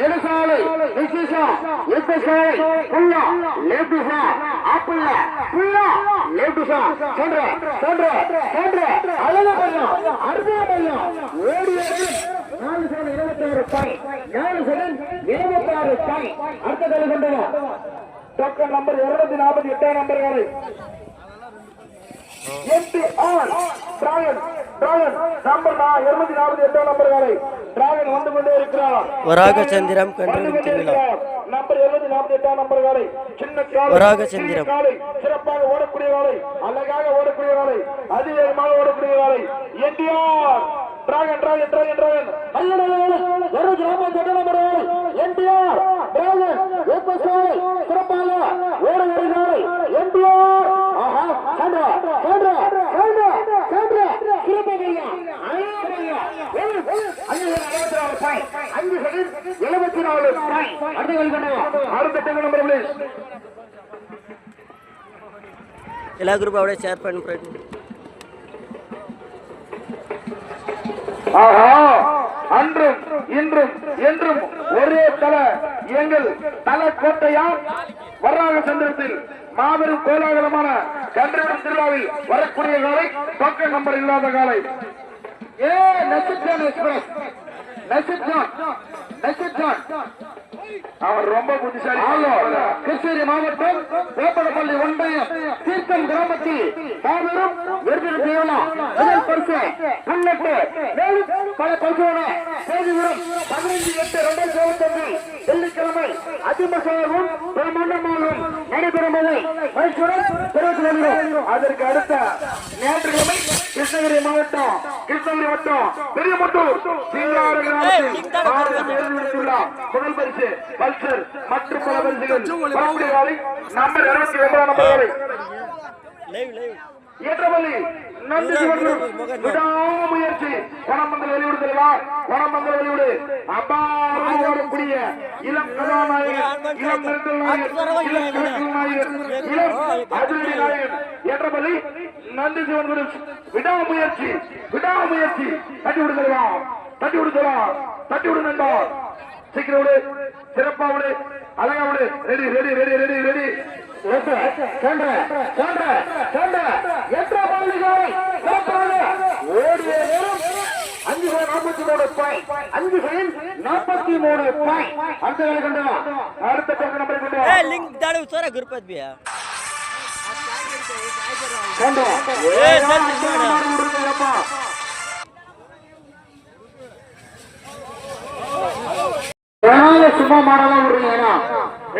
நெடுசாலை விசேஷம் எட்டு சாலை புல்லா லேபிசா ஆப்பிள்ள புல்லா லேபிசா நாற்பத்தி எட்டாம் நம்பர் வரை எட்டு ஆன் டிராகன் டிராகன் நம்பர் இருநூத்தி நாற்பத்தி எட்டாம் நம்பர் வரை டிராகன் வந்து கொண்டே இருக்கிறார். வராக சந்திரம் கண்டு வந்து கொண்டே திருவிழா இருக்கிறார். நம்பர் இருநூத்தி நாற்பத்தி எட்டாம் நம்பர் வரை சின்ன வராக சந்திரம். சிறப்பாக ஓடக்கூடிய காலை அழகாக ஓடக்கூடிய காலை அதிவேகமாக ஓடக்கூடிய காலை NTR. Dragon dragon dragon dragon. இருநூத்தி நாற்பத்தி எட்டாம் நம்பர் வரை என்டிஆர். டிராகன் சிறப்பாக ஓட வருகிறாரை என்டிஆர் ஆஹா சான்றா சான்றா சான்றா சான்றா சிறப்பையா அழகையா அஞ்சு செகண்ட் எழுபத்தி நாலு அடுத்த கல் கொண்டவா அடுத்த நம்பர் பிளீஸ் எல்லா குரூப் அப்படியே ஷேர் பண்ணி. ஆஹா அன்றும் இன்றும் என்றும் ஒரே தல எங்கள் தல கோட்டையா வர்றாக சந்திரத்தில் மாபெரும் கோலாகலமான கன்றுவிடும் திருவிழாவில் வரக்கூடிய காலை பக்க நம்பர் இல்லாத காலை. ஏ நசித்தான் எக்ஸ்பிரஸ் அவர் ரொம்ப புத்திசாலி. கிருஷ்ணகிரி மாவட்டம் வேப்பனப்பள்ளி ஒன்றியம் தீர்த்தம் கிராமத்தில் மாபெரும் திருவிழா முதல் பரிசு புல்லட்டு மேலும் பல பரிசோட தேதிவிடும் பதினைந்து எட்டு ரெண்டாயிரத்தி இருபத்தஞ்சு வெள்ளிக்கிழமை அதிமசாகவும் பிரமாண்டமாகவும் நடைபெறும் மைசூரன் தெரிவித்து வருகிறோம் அதற்கு அடுத்த ஞாயிற்றுக்கிழமை கிருஷ்ணகிரி மாவட்டம் கிருஷ்ணகிரி வட்டம் பெரியமுட்டூர் சிங்கார கிராமத்தில் முதல் பரிசு பல்சர் மற்றும் பல பரிசுகள். நம்பர் இருபத்தி ஒன்பதாம் நம்பர் ஏற்றமல்லி நன்றி விடாம முயற்சி. குணமங்கல் வெளியூடு செல்வா குணமங்கல் வெளியூடு அபாரம் ஓடக்கூடிய இளம் இளம் நெருக்கல் இளம் நெருக்கல் இளம் அதிரடி நாயகன். ஏற்றமல்லி நன்றி சிவன் குரு. விடா முயற்சி விடா முயற்சி. தட்டி விடு செல்வா தட்டி விடு செல்வா தட்டி விடு நண்பா. சீக்கிரம் விடு சிறப்பா விடு அழகா ready ready ready ready ready. ஓடிய அஞ்சு நாற்பத்தி மூணு பாயிண்ட் அஞ்சு நாற்பத்தி மூணு சும்மா மாடலாம் விடுங்க ஏன்னா.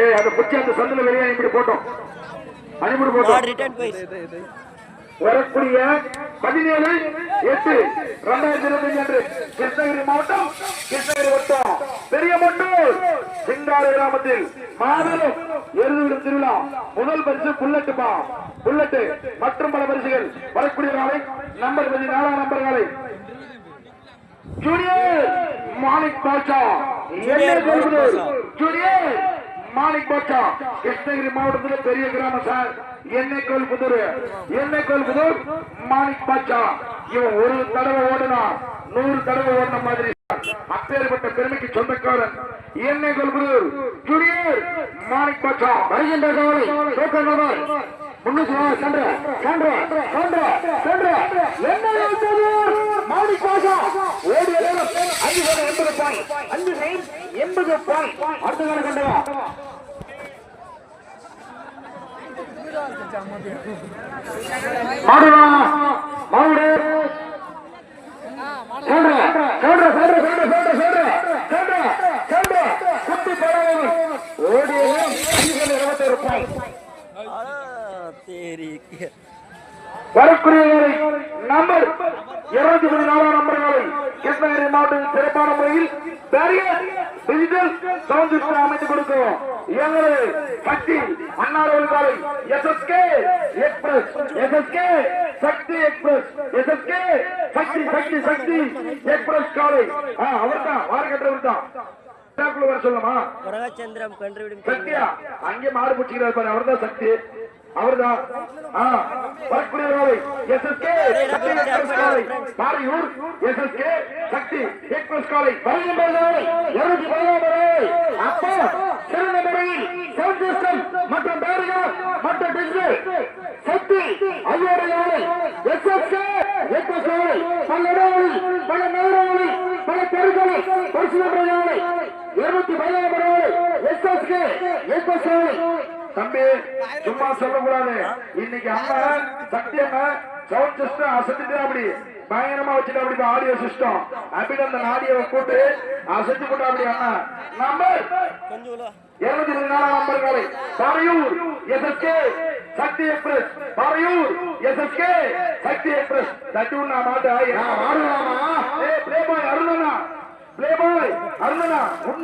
ஏய் அதை பிடிச்சி அந்த சந்தில வெளியே இப்படி போட்டோம். அனுப்பிடு போட்டோம். வரக்கூடிய பதினேழு எட்டு இரண்டாயிரத்தி இருபத்தி அன்று கிருஷ்ணகிரி மாவட்டம் கிருஷ்ணகிரி வட்டம். பெரிய மட்டும் சிங்கார கிராமத்தில் மாதம் எருதுவிடும் திருவிழா. முதல் பரிசு புல்லட்டு பா. புல்லட்டு மற்றும் பல பரிசுகள். வரக்கூடிய நாளை நம்பர் பதினாலாம் நம்பர் நாளை. ஜூனியர் மாணிக் பாஷா மாலிக் பட்டா கிருஷ்ணகிரி மாவட்டத்தில் பெரிய கிராமம் சார். என்னை கோல்புதூர் என்னை கோல்புதூர் மாலிக் பாட்சா இவன் ஒரு தடவை ஓடுனா நூறு தடவை ஓடின மாதிரி அப்பேற்பட்ட பெருமைக்கு சொந்தக்காரன். என்னை கோல்புதூர் ஜூனியர்! மாலிக் பாட்சா வருகின்ற கவலை சோக்கர் முன்னூத்தி சென்ற சென்ற சென்ற சென்ற என்ன மாலிக் பாட்சா அஞ்சு எண்பது பாயிண்ட் அஞ்சு சைன் எண்பது பாயிண்ட் அடுத்த கால கண்டவா மாடுவா மாடு சொல்ற சொல்ற சொல்ற சொல்ற சொல்ற சொல்ற சொல்ற சொல்ற குட்டி இருபத்தொரு பாயிண்ட் வரக்கூடிய நம்பர் இருபத்தி பதினாலாம் நம்பர் வேலை கிருஷ்ணகிரி மாவட்டத்தில் சிறப்பான முறையில் பெரிய டிஜிட்டல் சவுண்ட் சிஸ்டம் அமைத்து கொடுக்கிறோம் எங்களது சக்தி அன்னாரோடு காலை SSK express SSK Shakti express SSK Shakti Shakti Shakti express காலை. அவர் தான் வாரக்கட்டவர் தான் சொல்லுமா வரகச்சந்திரம் கண்டுபிடிக்கும் சக்தியா? அங்கே மாறு பிடிச்சிக்கிறார் அவர் தான் சக்தி. அவர்தான். ஆ, வரக்கூடியவர்களை எஸ்எஸ்கே சக்தி எக்ஸ்பிரஸ் காலை. பாரியூர் எஸ்எஸ்கே சக்தி எக்ஸ்பிரஸ் காலை. வருகின்றவர்களை இருநூத்தி பதினாறு. அப்போ சிறந்த முறையில் சவுண்ட் சிஸ்டம் மற்றும் பேரிகார் மற்றும் டிஜிட்டல் சக்தி ஐயோடையாளை எஸ்எஸ்கே எக்ஸ்பிரஸ் காலை. பல இடங்களில் பல நகரங்களில் பல தெருக்களில் இருநூத்தி எஸ்எஸ்கே எக்ஸ்பிரஸ் காலை. தம்பி சும்மா சொல்லக்கூடாது. இன்னைக்கு அம்மா சக்தி சவுண்ட் சிஸ்டம் அசைச்சுட்டு அப்படி. பயங்கரமா வச்சுட்டு அப்படி ஆடியோ சிஸ்டம் அப்படி அந்த ஆடியோவை போட்டு அசைச்சு போட்டு அப்படி அண்ணா நம்பர் கொஞ்சம் உள்ள இருநூத்தி பதினாலாம் நம்பர் காலை. Paraiyur SSK Shakti express. Paraiyur SSK Shakti express. தட்டி உண்ணா மாட்டா? ஆடுவாமா பிளே பாய் அருணனா. பிளே பாய் அருணனா. உண்மை